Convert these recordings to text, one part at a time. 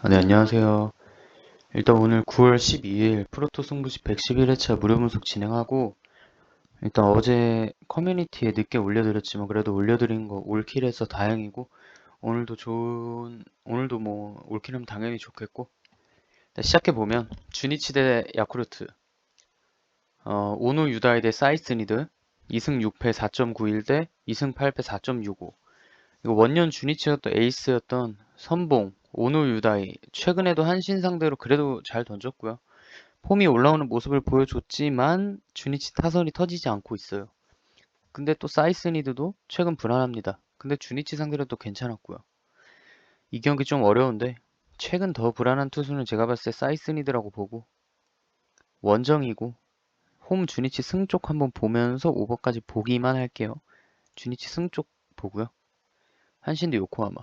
아, 네, 안녕하세요. 일단 오늘 9월 12일 프로토 승부시 111회차 무료 분석 진행하고 일단 어제 커뮤니티에 늦게 올려드렸지만 그래도 올려드린 거 올킬해서 다행이고 오늘도 좋은 오늘도 뭐 올킬하면 당연히 좋겠고 일단 시작해 보면 주니치 대 야쿠르트 어, 오노 유다이 대 사이스니드 2승 6패 4.91 대 2승 8패 4.65 이거 원년 주니치였던 에이스였던 선봉 오노 유다이 최근에도 한신 상대로 그래도 잘 던졌고요. 폼이 올라오는 모습을 보여줬지만 주니치 타선이 터지지 않고 있어요. 근데 또 사이스니드도 최근 불안합니다. 근데 주니치 상대로 또 괜찮았고요. 이 경기 좀 어려운데 최근 더 불안한 투수는 제가 봤을 때 사이스니드라고 보고 원정이고 홈 주니치 승 쪽 한번 보면서 오버까지 보기만 할게요. 주니치 승 쪽 보고요. 한신 대 요코하마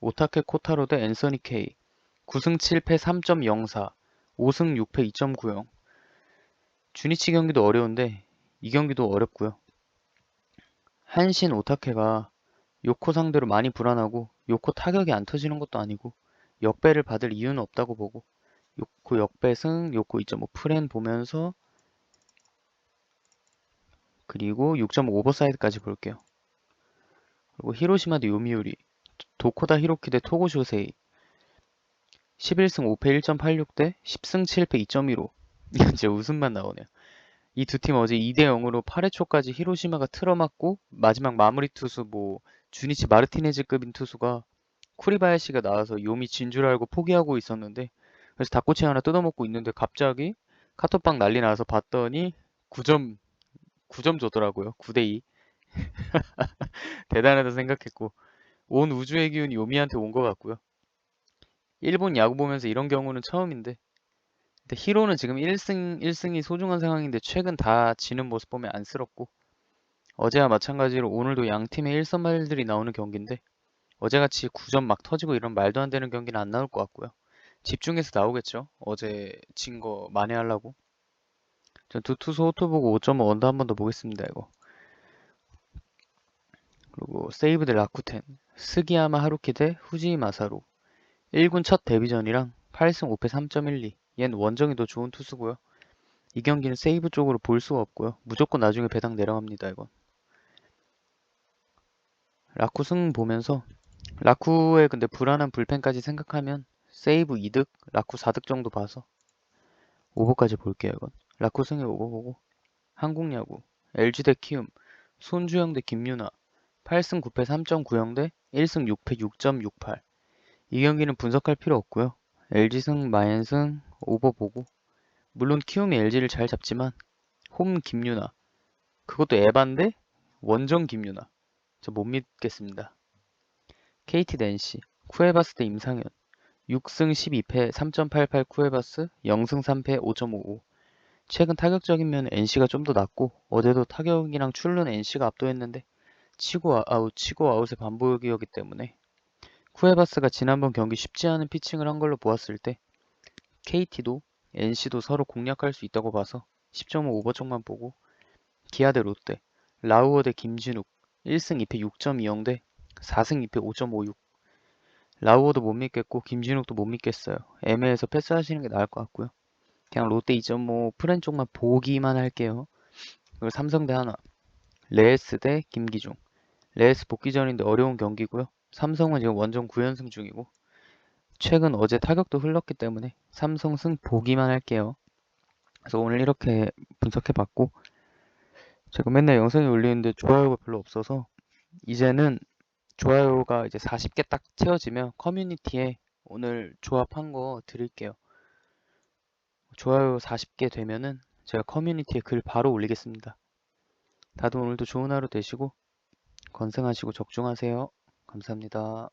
오타케 코타로 대 앤서니 케이 9승 7패 3.04 5승 6패 2.90 주니치 경기도 어려운데 이 경기도 어렵고요. 한신 오타케가 요코 상대로 많이 불안하고 요코 타격이 안 터지는 것도 아니고 역배를 받을 이유는 없다고 보고 요코 역배승 요코 2.5 프렌 보면서 그리고 6.5 오버사이드까지 볼게요. 그리고 히로시마 대 요미우리 도코다 히로키 대 토고 쇼세이 11승 5패 1.86 대 10승 7패 2.15 이건 진짜 웃음만 나오네요. 이 두 팀 어제 2대 0으로 8회 초까지 히로시마가 틀어맞고 마지막 마무리 투수 뭐 주니치 마르티네즈급인 투수가 쿠리바야시가 나와서 요미 진줄 알고 포기하고 있었는데 그래서 닭꼬치 하나 뜯어먹고 있는데 갑자기 카톡방 난리 나서 봤더니 9점 9점 줬더라고요. 9대 2. 대단하다 생각했고 온 우주의 기운이 요미한테 온 것 같고요. 일본 야구 보면서 이런 경우는 처음인데 근데 히로는 지금 1승 1승이 소중한 상황인데 최근 다 지는 모습 보면 안쓰럽고 어제와 마찬가지로 오늘도 양 팀의 1선발들이 나오는 경기인데 어제같이 9점 막 터지고 이런 말도 안 되는 경기는 안 나올 것 같고요. 집중해서 나오겠죠. 어제 진 거 만회하려고. 전 두 투수 호투 보고 5.5 언더 한 번 더 보겠습니다. 이거. 그리고 세이브 대 라쿠텐 스기야마 하루키 대 후지 마사루. 1군 첫 데뷔전이랑 8승 5패 3.12 얜 원정이 더 좋은 투수고요. 이 경기는 세이브 쪽으로 볼 수가 없고요. 무조건 나중에 배당 내려갑니다 이건. 라쿠 승 보면서 라쿠의 근데 불안한 불펜까지 생각하면 세이브 2득 라쿠 4득 정도 봐서 오버까지 볼게요 이건. 라쿠 승의 오버 보고 한국 야구 LG 대 키움 손주영 대 김유나 8승 9패 3.90대 1승 6패 6.68. 이 경기는 분석할 필요 없고요. LG승 마엔승 오버 보고 물론 키움이 LG를 잘 잡지만 홈 김유나 그것도 에반데 원정 김유나 저 못 믿겠습니다. KT 대 NC 쿠에바스 대 임상현 6승 12패 3.88 쿠에바스 0승 3패 5.55 최근 타격적인 면은 NC가 좀 더 낫고 어제도 타격이랑 출루는 NC가 압도했는데 치고 아- 아웃, 치고 아웃의 반복이었기 때문에 쿠에바스가 지난번 경기 쉽지 않은 피칭을 한 걸로 보았을 때 KT도 NC도 서로 공략할 수 있다고 봐서 10.5 오버 쪽만 보고 기아 대 롯데, 라우어 대 김진욱 1승 2패 6.20 대 4승 2패 5.56 라우어도 못 믿겠고 김진욱도 못 믿겠어요. 애매해서 패스하시는 게 나을 것 같고요. 그냥 롯데 2.5 프렌 쪽만 보기만 할게요. 그리고 삼성 대 하나, 레에스 대 김기중 레이스 복귀 전인데 어려운 경기고요. 삼성은 지금 원정 9연승 중이고 최근 어제 타격도 흘렀기 때문에 삼성 승 보기만 할게요. 그래서 오늘 이렇게 분석해봤고 제가 맨날 영상에 올리는데 좋아요가 별로 없어서 이제는 좋아요가 이제 40개 딱 채워지면 커뮤니티에 오늘 조합한 거 드릴게요. 좋아요 40개 되면은 제가 커뮤니티에 글 바로 올리겠습니다. 다들 오늘도 좋은 하루 되시고 건승하시고 적중하세요. 감사합니다.